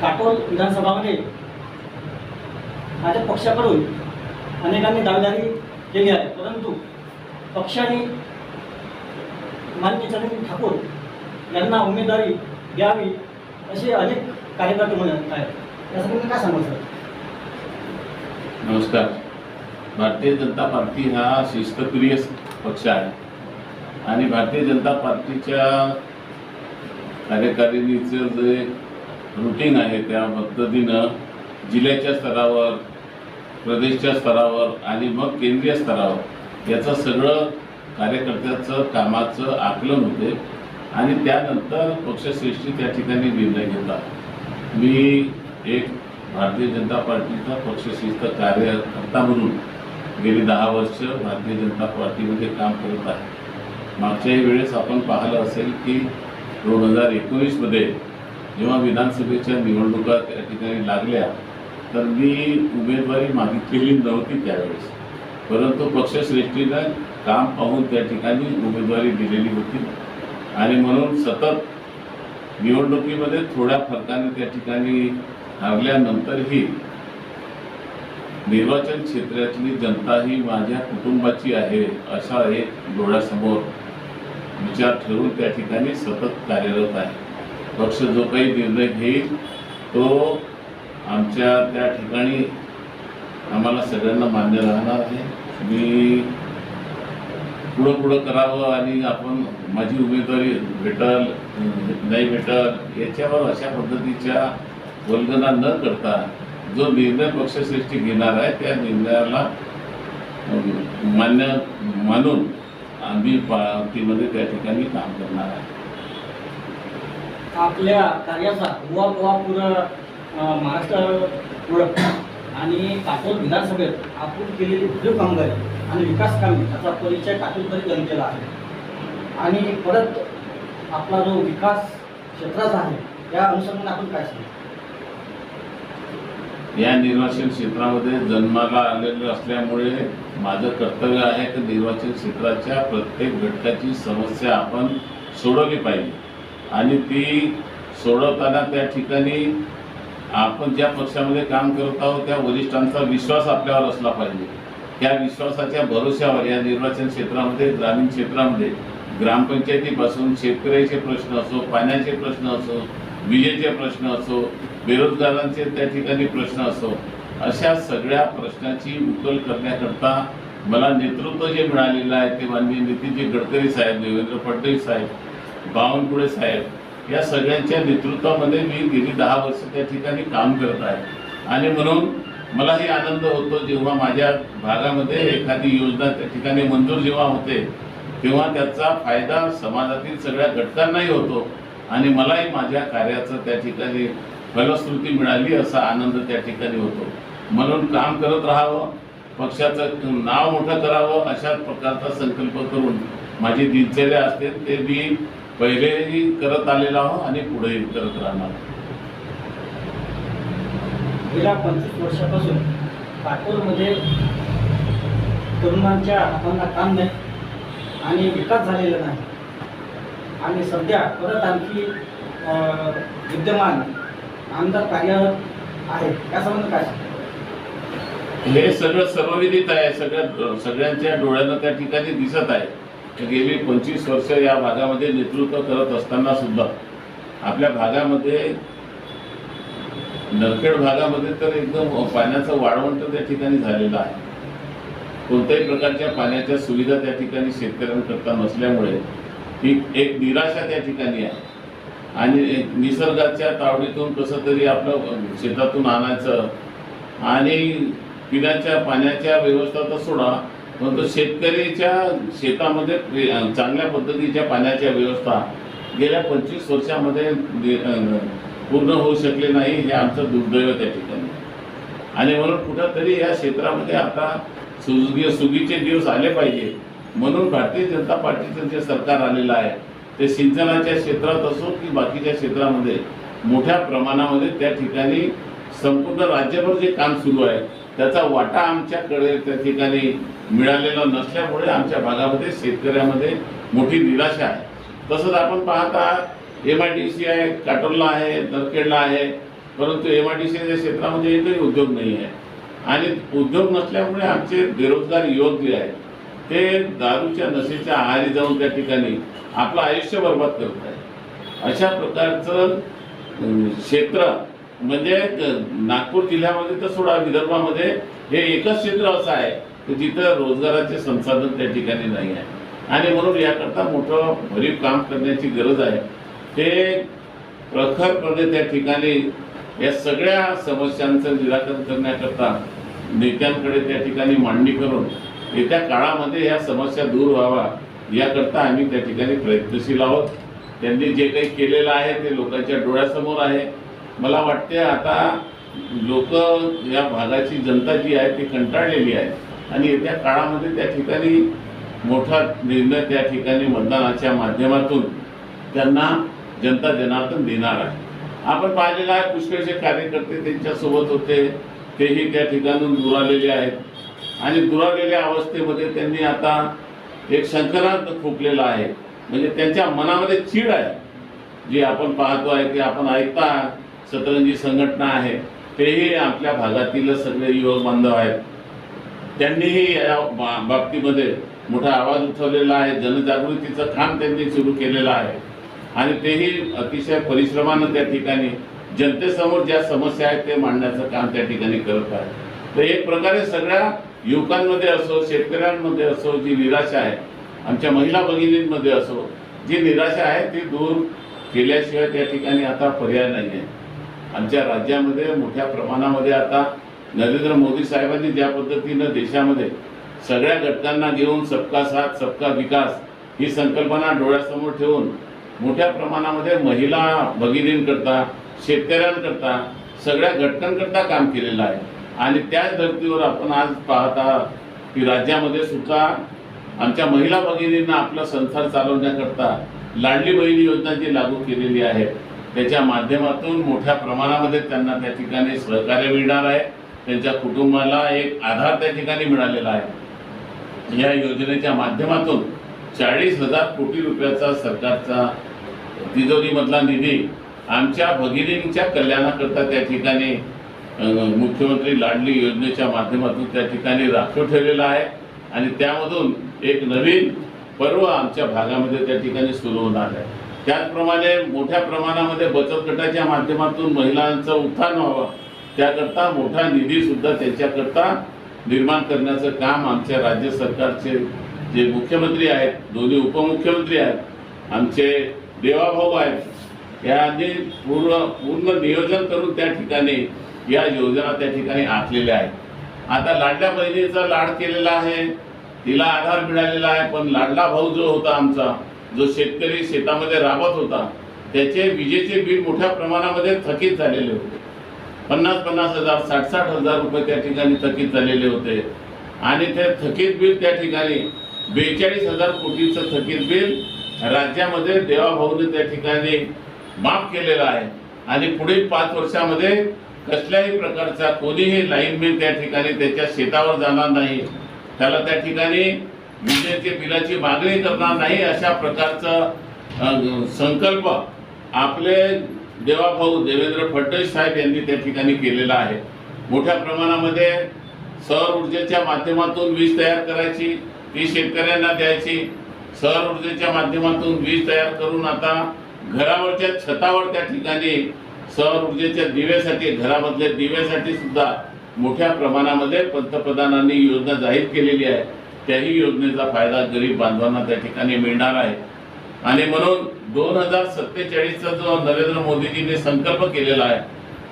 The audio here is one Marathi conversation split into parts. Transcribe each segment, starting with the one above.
काटोल विधानसभामध्ये माझ्या पक्षाकडून अनेकांनी दावेदारी केली आहे. परंतु पक्षाने मान्य चंद्र ठाकूर यांना उमेदवारी द्यावी असे अनेक कार्यकर्ते म्हणत आहेत. यासाठी मी काय सांगू सर? नमस्कार. भारतीय जनता पार्टी हा शिस्तप्रिय पक्ष आहे. आणि भारतीय जनता पार्टीच्या कार्यकारिणीचं जे रुटीन आहे त्या पद्धतीनं जिल्ह्याच्या स्तरावर प्रदेशच्या स्तरावर आणि मग केंद्रीय स्तरावर याचं सगळं कार्यकर्त्याचं कामाचं आकलन होते आणि त्यानंतर पक्षश्रेष्ठी त्या ठिकाणी निर्णय घेतात. मी एक भारतीय जनता पार्टीचा पक्षश्रेष्ठ कार्यकर्ता म्हणून गेली दहा वर्ष भारतीय जनता पार्टीमध्ये काम करत आहे. मागच्याही वेळेस आपण पाहिलं असेल की दोन हजार एकोणीसमध्ये जेव्हा विधानसभेच्या निवडणुका त्या ठिकाणी लागल्या तर मी उमेदवारी मागितलेली नव्हती त्यावेळेस. परंतु पक्षश्रेष्ठीनं काम पाहून त्या ठिकाणी उमेदवारी दिलेली होती. आणि म्हणून सतत निवडणुकीमध्ये थोड्या फरकाने त्या ठिकाणी हरल्यानंतरही निर्वाचन क्षेत्रातली जनता ही माझ्या कुटुंबाची आहे असा एक डोळ्यासमोर विचार ठेवून त्या ठिकाणी सतत कार्यरत आहे. पक्ष जो काही निर्णय घेईल तो आमच्या त्या ठिकाणी आम्हाला सगळ्यांना मान्य राहणार आहे. मी पुढं पुढं करावं आणि आपण माझी उमेदवारी भेटल नाही भेटल याच्यावर अशा पद्धतीच्या वल्गना न करता जो निर्णय पक्षश्रेष्ठी घेणार आहे त्या निर्णयाला मान्य मानून आम्ही पार्टीमध्ये त्या ठिकाणी काम करणार आहे. आपल्या कार्याचा उवा पूर्ण महाराष्ट्र ओळख आणि काटोल विधानसभेत आपण केलेली उद्योग कामगारी आणि विकास कामे याचा परिचय काटोलकरी जनतेला आहे. आणि परत आपला जो विकास क्षेत्राचा आहे त्या अनुषंगाने आपण काय सांगू? या निर्वाचन क्षेत्रामध्ये जन्माला आलेलं असल्यामुळे माझं कर्तव्य आहे की निर्वाचन क्षेत्राच्या प्रत्येक घटकाची समस्या आपण सोडवली पाहिजे. आणि ती सोडवताना त्या ठिकाणी आपण ज्या पक्षामध्ये काम करत आहोत त्या वरिष्ठांचा विश्वास आपल्यावर असला पाहिजे. त्या विश्वासाच्या भरोश्यावर या निर्वाचन क्षेत्रामध्ये ग्रामीण क्षेत्रामध्ये ग्रामपंचायतीपासून शेतकऱ्याचे प्रश्न असो पाण्याचे प्रश्न असो विजेचे प्रश्न असो बेरोजगारांचे त्या ठिकाणी प्रश्न असो अशा सगळ्या प्रश्नाची उकल करण्याकरता मला नेतृत्व जे मिळालेलं आहे ते माननीय नितीनजी गडकरी साहेब देवेंद्र फडणवीस साहेब बावनकुळे साहेब या सगळ्यांच्या नेतृत्वामध्ये मी गेली दहा वर्ष त्या ठिकाणी काम करत आहे. आणि म्हणून मलाही आनंद होतो जेव्हा माझ्या भागामध्ये एखादी योजना त्या ठिकाणी मंजूर जेव्हा होते तेव्हा त्याचा फायदा समाजातील सगळ्या घटकांनाही होतो. आणि मलाही माझ्या कार्याचं त्या ठिकाणी फलश्रुती मिळाली असा आनंद त्या ठिकाणी होतो. म्हणून काम करत राहावं पक्षाचं नाव मोठं करावं अशा प्रकारचा संकल्प करून माझी दिनचर्या असते ते मी पहिलेही करत आलेलो आहो आणि पुढेही करत राहणार गेल्या पंचवीस वर्षापासून काटोलमध्ये तरुणांच्या हातांना काम नाही आणि विकास झालेला नाही. आणि सध्या परत आणखी विद्यमान आमदार कार्यरत आहे या संबंध काय? हे सगळं सर्वविदित आहे. सगळ्या सगळ्यांच्या डोळ्यांना त्या ठिकाणी दिसत आहे. गेली पंचवीस वर्ष या भागामध्ये नेतृत्व करत असताना सुद्धा आपल्या भागामध्ये नरखेड भागामध्ये तर एकदम पाण्याचं वाळवंट त्या ठिकाणी झालेलं आहे. कोणत्याही प्रकारच्या पाण्याच्या सुविधा त्या ठिकाणी शेतकऱ्यांकरता नसल्यामुळे ही एक निराशा त्या ठिकाणी आहे. आणि एक निसर्गाच्या तावडीतून कसं तरी आपलं शेतातून आणायचं आणि पिण्याच्या पाण्याच्या व्यवस्था तर सोडा परंतु शेतकरीच्या शेतामध्ये चांगल्या पद्धतीच्या पाण्याच्या व्यवस्था गेल्या पंचवीस वर्षामध्ये पूर्ण होऊ शकले नाही हे आमचं दुर्दैव त्या ठिकाणी. आणि म्हणून कुठंतरी या क्षेत्रामध्ये आता सुगी सुगीचे दिवस आले पाहिजे. म्हणून भारतीय जनता पार्टीचं जे सरकार आलेलं आहे ते सिंचनाच्या क्षेत्रात असो की बाकीच्या क्षेत्रामध्ये मोठ्या प्रमाणामध्ये त्या ठिकाणी संपूर्ण राज्यभर जे काम सुरू आहे त्याचा वाटा आमच्याकडे त्या ठिकाणी मिळालेला नसल्यामुळे आमच्या भागामध्ये शेतकऱ्यामध्ये मोठी निराशा आहे. तसंच आपण पाहता एम आय डी सी आहे काटोलला आहे नरखेडला आहे परंतु एम आय डी सीच्या क्षेत्रामध्ये एकही उद्योग नाही आहे. आणि उद्योग नसल्यामुळे आमचे बेरोजगार युवक जे आहेत ते दारूच्या नशेच्या आहारी जाऊन त्या ठिकाणी आपलं आयुष्य बर्बाद करत आहे अशा प्रकारचं क्षेत्र म्हणजे नागपूर जिल्ह्यामध्ये तर सोडा विदर्भामध्ये हे एकच क्षेत्र असं आहे की जिथं रोजगाराचे संसाधन त्या ठिकाणी नाही आहे. आणि म्हणून याकरता मोठं भरीव काम करण्याची गरज आहे. ते प्रखरपणे त्या ठिकाणी या सगळ्या समस्यांचं निराकरण करण्याकरता नेत्यांकडे त्या ठिकाणी मांडणी करून येत्या काळामध्ये या समस्या दूर व्हावा याकरता आम्ही त्या ठिकाणी प्रयत्नशील आहोत. त्यांनी जे काही केलेलं आहे ते लोकांच्या डोळ्यासमोर आहे. मला वाटते आता लोक या भागाची जनता जी आहे ती कंटाळलेली आहे. आणि येत्या काळामध्ये त्या ठिकाणी मोठा निर्णय त्या ठिकाणी मतदानाच्या माध्यमातून त्यांना जनता जनार्दन देणार आहे. आपण पाहिलेलं आहे पुष्कळचे कार्यकर्ते त्यांच्यासोबत होते. तेही त्या ठिकाणून दुरालेले आहेत. आणि दुरालेल्या अवस्थेमध्ये त्यांनी आता एक संक्रांत फुकलेला आहे. म्हणजे त्यांच्या मनामध्ये चीड आहे. जी आपण पाहतो आहे की आपण ऐकता सतरंजी संघटना आहे तेही आपल्या भागातील सगळे युवक बांधव आहेत. त्यांनीही या बा- बाबतीमध्ये मोठा आवाज उठवलेला आहे जनजागृतीचं काम त्यांनी सुरू केलेलं आहे. आणि तेही अतिशय परिश्रमानं त्या ठिकाणी जनतेसमोर ज्या समस्या आहेत ते मांडण्याचं काम त्या ठिकाणी करत आहे. तर एक प्रकारे सगळ्या युवकांमध्ये असो शेतकऱ्यांमध्ये असो जी निराशा आहे आमच्या महिला भगिनींमध्ये असो जी निराशा आहे ती दूर केल्याशिवाय त्या ठिकाणी आता पर्याय नाही आहे आमच्या राज्यामध्ये मोठ्या प्रमाणामध्ये आता नरेंद्र मोदी साहेबांनी ज्या पद्धतीनं देशामध्ये सगळ्या घटकांना घेऊन सबका साथ सबका विकास ही संकल्पना डोळ्यासमोर ठेवून मोठ्या प्रमाणामध्ये महिला भगिनींकरता शेतकऱ्यांकरता सगळ्या घटकांकरता काम केलेलं आहे. आणि त्याच धर्तीवर आपण आज पाहता की राज्यामध्ये सुद्धा आमच्या महिला भगिनींना आपला संसार चालवण्याकरता लाडली बहिणी योजना जी लागू केलेली आहे त्याच्या माध्यमातून मोठ्या प्रमाणामध्ये त्यांना त्या ठिकाणी सहकार्य मिळणार आहे. त्यांच्या कुटुंबाला एक आधार त्या ठिकाणी मिळालेला आहे. या योजनेच्या माध्यमातून चाळीस हजार कोटी रुपयाचा सरकारचा तिजोरीमधला निधी आमच्या भगिनींच्या कल्याणाकरता त्या ठिकाणी मुख्यमंत्री लाडली योजनेच्या माध्यमातून त्या ठिकाणी राखीव ठेवलेला आहे. आणि त्यामधून एक नवीन पर्व आमच्या भागामध्ये त्या ठिकाणी सुरू होणार आहे. त्याचप्रमाणे मोठ्या प्रमाणामध्ये बचत गटाच्या माध्यमातून महिलांचं उत्थान व्हावं. त्याकरता मोठा निधी सुद्धा त्यांच्याकरता निर्माण करण्याचं काम आमच्या राज्य सरकारचे जे मुख्यमंत्री आहेत दोन्ही उपमुख्यमंत्री आहेत आमचे देवाभाऊ आहेत यांनी पूर्ण पूर्ण नियोजन करून त्या ठिकाणी या योजना त्या ठिकाणी आखलेल्या आहेत. आता लाडल्या बहिणीचा लाड केलेला आहे तिला आधार मिळालेला आहे पण लाडला भाऊ जो होता आमचा जो शेतकरी शेतामध्ये राबत होता त्याचे विजेचे बिल मोठ्या प्रमाणामध्ये थकीत झालेले होते. पन्नास पन्नास हजार साठ साठ हजार रुपये त्या ठिकाणी थकीत झालेले होते. आणि ते थकीत बिल त्या ठिकाणी बेचाळीस हजार कोटीचं थकीत बिल राज्यामध्ये देवाभाऊने त्या ठिकाणी माफ केलेलं आहे. आणि पुढील पाच वर्षामध्ये कसल्याही प्रकारचा कोणीही लाईनमॅन त्या ठिकाणी त्याच्या शेतावर जाणार नाही. त्याला त्या ठिकाणी विजेचे बिलाची मागणी करणार नाही अशा प्रकारचं संकल्प आपले देवाभाऊ देवेंद्र फडणवीस साहेब यांनी त्या ठिकाणी केलेला आहे. मोठ्या प्रमाणामध्ये सौर ऊर्जेच्या माध्यमातून वीज तयार करायची ती शेतकऱ्यांना द्यायची. सौर ऊर्जेच्या माध्यमातून वीज तयार करून आता घरावरच्या छतावर त्या ठिकाणी सौर ऊर्जेच्या दिव्यासाठी घरामधल्या दिव्यासाठी सुद्धा मोठ्या प्रमाणामध्ये पंतप्रधानांनी योजना जाहीर केलेली आहे. त्याही योजनेचा फायदा गरीब बांधवांना त्या ठिकाणी मिळणार आहे. आणि म्हणून दोन हजार सत्तेचाळीसचा जो नरेंद्र मोदीजींनी संकल्प केलेला आहे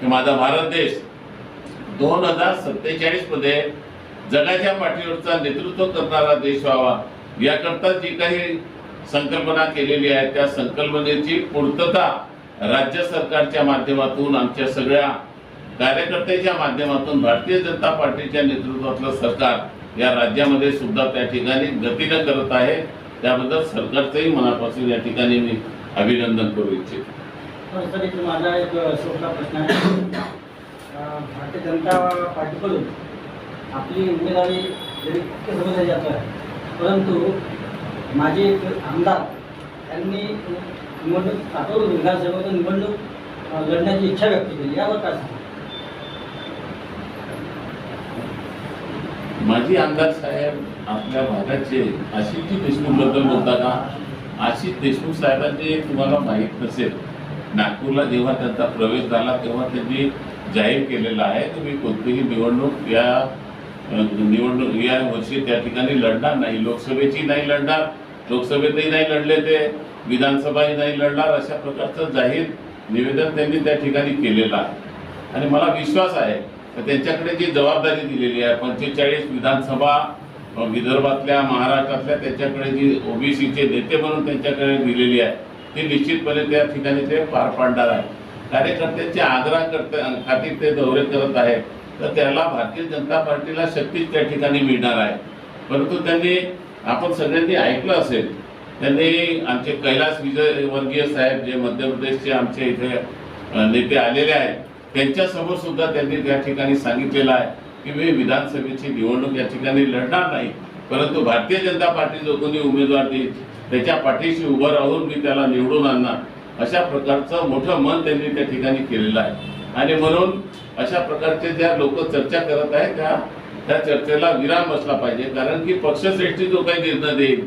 की माझा भारत देश दोन हजार सत्तेचाळीसमध्ये जगाच्या पाठीवरचा नेतृत्व करणारा देश व्हावा याकरता जी काही संकल्पना केलेली आहे त्या संकल्पनेची पूर्तता राज्य सरकारच्या माध्यमातून आमच्या सगळ्या कार्यकर्त्याच्या माध्यमातून भारतीय जनता पार्टीच्या नेतृत्वातलं सरकार या राज्यामध्ये सुद्धा त्या ठिकाणी गतीनं करत आहे. त्याबद्दल सरकारचंही मनापासून या ठिकाणी मी अभिनंदन करू इच्छितो. सर इथे माझा एक सोपा प्रश्न आहे. भारतीय जनता पार्टीकडून आपली उमेदवारी जरी इतके समजली जात आहे. परंतु माझे एक आमदार त्यांनी निवडणूक काटोल विधानसभेतून निवडणूक लढण्याची इच्छा व्यक्त केली. यावर काय माझी अंदाज आमदार साहेब आपल्या भागाचे आशिषजी देशमुखबद्दल बोलताना बोलता का? आशिष देशमुख साहेबांचे तुम्हाला माहीत नसेल. नागपूरला जेव्हा त्यांचा प्रवेश झाला तेव्हा त्यांनी जाहीर केलेला आहे की मी कोणतीही निवडणूक या निवडणूक या वर्षी त्या ठिकाणी लढणार नाही. लोकसभेची नाही लढणार लोकसभेतही नाही लढले ते विधानसभाही नाही लढणार अशा प्रकारचं जाहीर निवेदन त्यांनी त्या ठिकाणी केलेलं आहे. आणि मला विश्वास आहे त्यांच्याकडे जी जबाबदारी दिलेली आहे पंचेचाळीस विधानसभा विदर्भातल्या महाराष्ट्रातल्या त्यांच्याकडे जी ओबीसीचे नेते म्हणून त्यांच्याकडे दिलेली आहे ती निश्चितपणे त्या ठिकाणी ते पार पाडणार आहे कार्यकर्त्यांचे आग्रह करते खातीर ते दौरे करत आहेत. तर त्याला भारतीय जनता पार्टीला शक्तीच त्या ठिकाणी मिळणार आहे. परंतु त्यांनी आपण सगळ्यांनी ऐकलं असेल त्यांनी आमचे कैलास विजयवर्गीय साहेब जे मध्य प्रदेशचे आमचे इथे नेते आलेले आहेत त्यांच्यासमोर सुद्धा त्यांनी त्या ठिकाणी सांगितलेलं आहे की मी विधानसभेची निवडणूक या ठिकाणी लढणार नाही. परंतु भारतीय जनता पार्टी जो कोणी उमेदवार देईल त्याच्या पाठीशी उभं राहून मी त्याला निवडून आणणार. अशा प्रकारचं मोठं मन त्यांनी त्या ठिकाणी केलेलं आहे. आणि म्हणून अशा प्रकारचे ज्या लोक चर्चा करत आहेत त्या त्या चर्चेला विराम बसला पाहिजे. कारण की पक्षश्रेष्ठी जो काही निर्णय देईल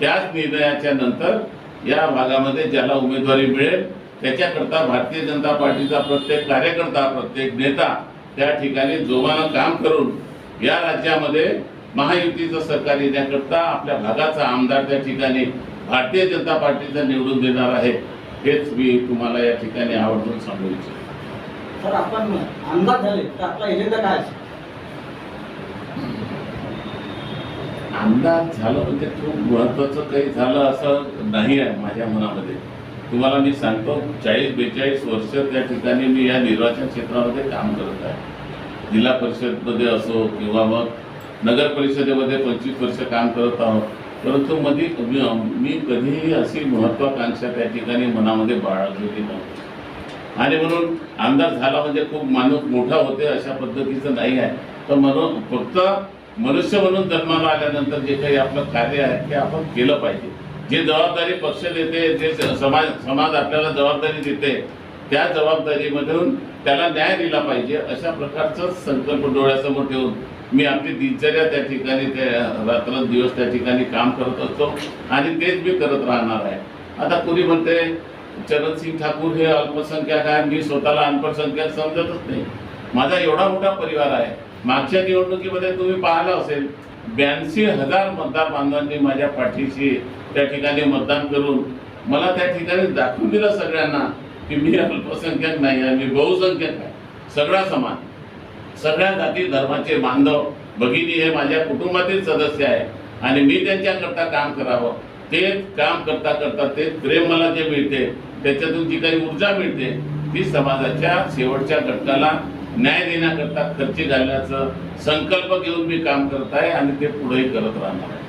त्याच निर्णयाच्या नंतर या भागामध्ये ज्याला उमेदवारी मिळेल त्याच्याकरता भारतीय जनता पार्टीचा प्रत्येक कार्यकर्ता प्रत्येक नेता त्या ठिकाणी जोमानं काम करून या राज्यामध्ये महायुतीचं सरकार येण्याकरता आपल्या भागाचा आमदार त्या ठिकाणी भारतीय जनता पार्टीचा निवडून देणार आहे हेच मी तुम्हाला या ठिकाणी आवर्जून सांगू इच्छितो. तर आपण आमदार झाले तर आपला एजेंडा काय आमदार झालं म्हणजे खूप महत्वाचं काही झालं असं नाही आहे माझ्या मनामध्ये. तुम्हाला मी सांगतो चाळीस बेचाळीस वर्ष त्या ठिकाणी मी या निर्वाचन क्षेत्रामध्ये काम करत आहे. जिल्हा परिषदमध्ये असो किंवा मग नगर परिषदेमध्ये पंचवीस वर्ष काम करत आहोत. परंतु मध्ये मी कधीही अशी महत्वाकांक्षा त्या ठिकाणी मनामध्ये बाळगलेली नव्हती. आणि म्हणून आमदार झाला म्हणजे खूप माणूस मोठा होते अशा पद्धतीचं नाही आहे. तर म्हणून फक्त मनुष्य म्हणून जन्माला आल्यानंतर जे काही आपलं कार्य आहे ते आपण केलं पाहिजे. जे जबाबदारी पक्ष देते जे समाज समाज आपल्याला जबाबदारी देते त्या जबाबदारीमधून त्याला न्याय दिला पाहिजे अशा प्रकारचं संकल्प डोळ्यासमोर ठेवून मी आपली दिनचर्या त्या ठिकाणी ते रात्रंदिवस त्या ठिकाणी काम करत असतो आणि तेच मी करत राहणार आहे. आता कोणी म्हणते चरणसिंग ठाकूर हे अल्पसंख्याक आहे मी स्वतःला अल्पसंख्याक समजतच नाही. माझा एवढा मोठा परिवार आहे मागच्या निवडणुकीमध्ये तुम्ही पाहिलं असेल ब्याऐंशी हजार मतदार बांधवांनी माझ्या पाठीशी त्या ठिकाणी मतदान करून मला त्या ठिकाणी दाखवून दिलं सगळ्यांना की मी अल्पसंख्याक नाही आहे मी बहुसंख्याक आहे सगळा समाज सगळ्या जाती धर्माचे बांधव भगिनी हे माझ्या कुटुंबातील सदस्य आहे आणि मी त्यांच्याकरता काम करावं. ते काम करता करता ते प्रेम मला जे मिळते त्याच्यातून जी काही ऊर्जा मिळते ती समाजाच्या शेवटच्या घटकाला न्याय देण्याकरता खर्ची घालण्याचं संकल्प घेऊन मी काम करत आहे आणि ते पुढेही करत राहणार. आहे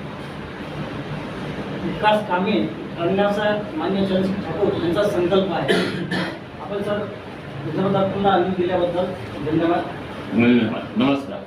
विकास कामे करण्याचा मान्य चंद्रशेखर ठाकूर यांचा संकल्प आहे. आपण सर पुन्हा आम्ही दिल्याबद्दल धन्यवाद. धन्यवाद. नमस्कार.